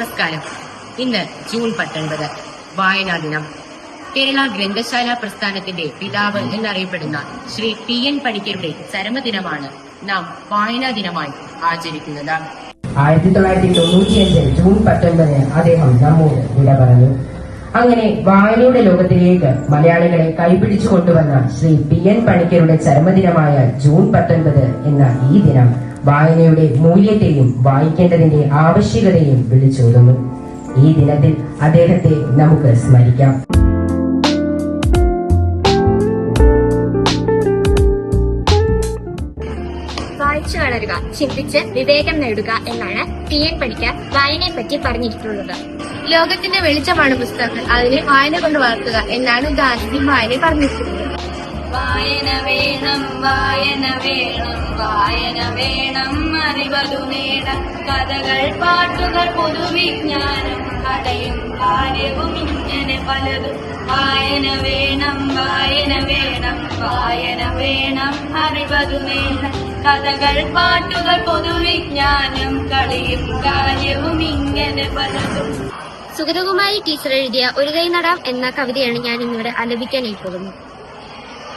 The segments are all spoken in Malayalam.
നമസ്കാരം. ഇന്ന് ജൂൺ പത്തൊൻപത് വായനാ ദിനം. കേരള ഗ്രന്ഥശാല പ്രസ്ഥാനത്തിന്റെ പിതാവ് എന്നറിയപ്പെടുന്ന ശ്രീ പി എൻ പണിക്കരുടെ ചരമദിനമാണ് നാം വായനാ ദിനമായി ആചരിക്കുന്നത്. ആയിരത്തി തൊള്ളായിരത്തി തൊണ്ണൂറ്റിയഞ്ച് ജൂൺ പത്തൊൻപതിന് അദ്ദേഹം നമ്മോട് വിട പറഞ്ഞു. അങ്ങനെ വായനയുടെ ലോകത്തിലേക്ക് മലയാളികളെ കൈപിടിച്ചു കൊണ്ടുവന്ന ശ്രീ പി എൻ പണിക്കരുടെ ചരമദിനമായ ജൂൺ പത്തൊൻപത് എന്ന ഈ ദിനം വായനയുടെ മൂല്യത്തെയും വായിക്കേണ്ടതിന്റെ ആവശ്യകതയും വിളിച്ചോതുന്നു. ഈ ദിനത്തിൽ അദ്ദേഹത്തെ നമുക്ക് സ്മരിക്കാം. വായിച്ചു വളരുക ചിന്തിച്ച് വിവേകം നേടുക എന്നാണ് ടി എൻ പഠിക്ക വായനയെ പറ്റി പറഞ്ഞിട്ടുള്ളത് ലോകത്തിന്റെ വെളിച്ചമാണ് പുസ്തകങ്ങൾ. അതിനെ വായന കൊണ്ട് വളർത്തുക എന്നാണ് ഗാന്ധിജി വായന പറഞ്ഞിട്ടുള്ളത് വായന വേണം വായന വേണം വായന വേണം. അറിവതു നേടം കഥകൾ പാട്ടുകൾ പൊതുവിജ്ഞാനം കടയും കാര്യവും ഇങ്ങനെ പലതും. വായന വേണം വായന വേണം വായന വേണം. അറിവതു നേടം കഥകൾ പാട്ടുകൾ പൊതുവിജ്ഞാനം കളിയും കാര്യവും ഇങ്ങനെ പലതും. സുഗതകുമാരി ടീച്ചർ എഴുതിയ ഒരു കൈ നടാം എന്ന കവിതയാണ് ഞാൻ ഇന്നിവിടെ ആലപിക്കാനായി പോകുന്നത്.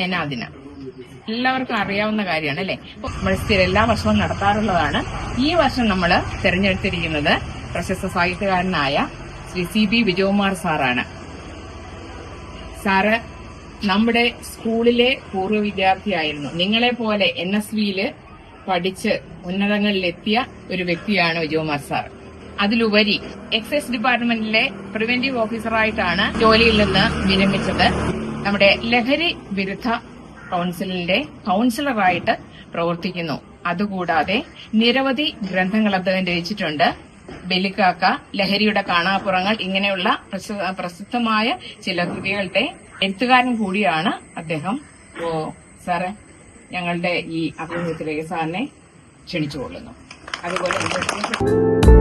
വായനാ ദിനം എല്ലാവർക്കും അറിയാവുന്ന കാര്യമാണ് അല്ലെ? സ്ഥിരം എല്ലാ വർഷവും നടത്താറുള്ളതാണ്. ഈ വർഷം നമ്മൾ തിരഞ്ഞെടുത്തിരിക്കുന്നത് പ്രശസ്ത സാഹിത്യകാരനായ ശ്രീ സി ബി വിജയകുമാർ സാറാണ്. സാറ് നമ്മുടെ സ്കൂളിലെ പൂർവ വിദ്യാർത്ഥിയായിരുന്നു. നിങ്ങളെ പോലെ എൻ എസ് വിയിൽ പഠിച്ച് ഉന്നതങ്ങളിലെത്തിയ ഒരു വ്യക്തിയാണ് വിജയകുമാർ സാർ. അതിലുപരി എക്സൈസ് ഡിപ്പാർട്ട്മെന്റിലെ പ്രിവെന്റീവ് ഓഫീസറായിട്ടാണ് ജോലിയിൽ നിന്ന് വിരമിച്ചത്. നമ്മുടെ ലഹരി വിരുദ്ധ കൗൺസിലിന്റെ കൗൺസിലറായിട്ട് പ്രവർത്തിക്കുന്നു. അതുകൂടാതെ നിരവധി ഗ്രന്ഥങ്ങൾ അദ്ദേഹം രചിച്ചിട്ടുണ്ട്. ബലിക്കാക്ക ലഹരിയുടെ കാണാപ്പുറങ്ങൾ ഇങ്ങനെയുള്ള പ്രസ- പ്രസിദ്ധമായ ചില കൃതികളുടെ എഴുത്തുകാരൻ കൂടിയാണ് അദ്ദേഹം. ഓ സാറെ ഞങ്ങളുടെ ഈ അഭിമുഖത്തിലേക്ക് സാറിനെ ക്ഷണിച്ചുകൊള്ളുന്നു. അതുപോലെ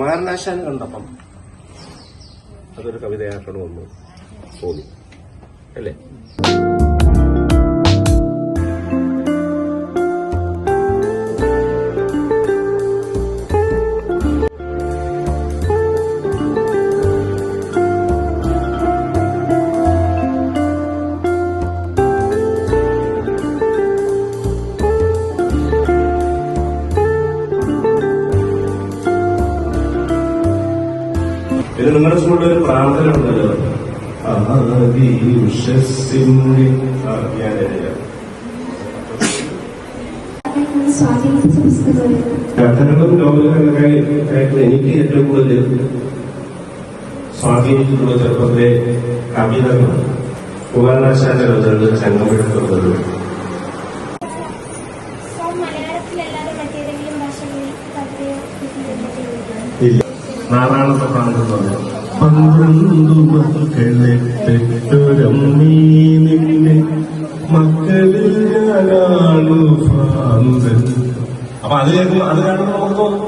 കുമാരനാശാൻ കണ്ടപ്പം അതൊരു കവിതയാക്കണമെന്ന് തോന്നി. അല്ലേ? പിന്നെ നിങ്ങളുടെ സ്കൂളിൽ ഒരു പ്രാർത്ഥന ഉണ്ടല്ലോ ആദി ഉഷസ്സിന്റെ ആ, ഞാൻ എഴുതാം. കഥകളും നോവലുകളൊക്കെ ആയിട്ട് എനിക്ക് ഏറ്റവും കൂടുതൽ സ്വാധീനിച്ചിട്ടുള്ള ചെറുപ്പത്തിലെ കവിതകളാണ് കുമാരനാശാന്റെ കവിതകൾ ചങ്ങമ്പുഴ നാറാണത്തെ പ്രാന്തം പന്ത്രണ്ടു മക്കളെ പെട്ടൊരമ്മീ നിന്നെ മക്കളിൽ ഞാനാണു ഭ്രാന്തൻ. അപ്പൊ അത് കേൾക്കുമ്പോ അത് കാണുമ്പോൾ നമുക്ക് തോന്നും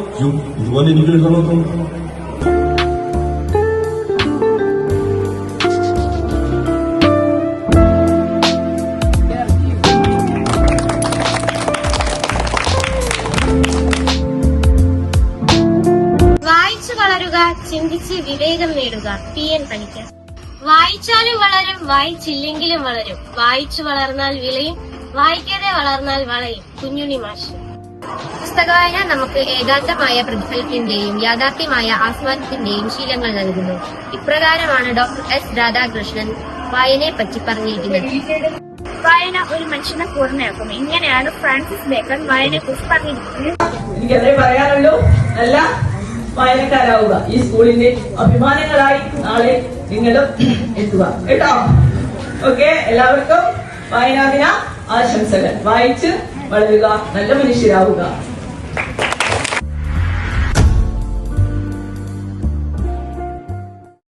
ഇതുപോലെ എനിക്ക് എഴുതണം തോന്നും. ചിന്തിച്ച് വിവേകം നേടുക. P N Panicker. വായിച്ചാലും വളരും വായിച്ചില്ലെങ്കിലും വളരും. വായിച്ചു വളർന്നാൽ വിളയും വായിക്കാതെ വളർന്നാൽ വളയും. കുഞ്ഞുണി മാഷ്. പുസ്തകവായന നമുക്ക് ഏകാന്തമായ പ്രതിഫലത്തിന്റെയും യാഥാർത്ഥ്യമായ ആസ്വാദത്തിന്റെയും ശീലങ്ങൾ നൽകുന്നു. ഇപ്രകാരമാണ് ഡോക്ടർ എസ് രാധാകൃഷ്ണൻ വായനയെ പറ്റി പറഞ്ഞിരിക്കുന്നത്. വായന ഒരു മനുഷ്യനെ പൂർണയാക്കും. ഇങ്ങനെയാണ് ഫ്രാൻസിസ് ബേക്കൺ വായനയെക്കുറിച്ച് പറഞ്ഞിരിക്കുന്നത്. വായനക്കാരാവുക. ഈ സ്കൂളിന്റെ അഭിമാനങ്ങളായി നാളെ നിങ്ങളും എത്തുക. കേട്ടോ? ഓക്കെ? എല്ലാവർക്കും വായനാദിന ആശംസകൾ. വായിച്ച് വളരുക. നല്ല മനുഷ്യരാവുക.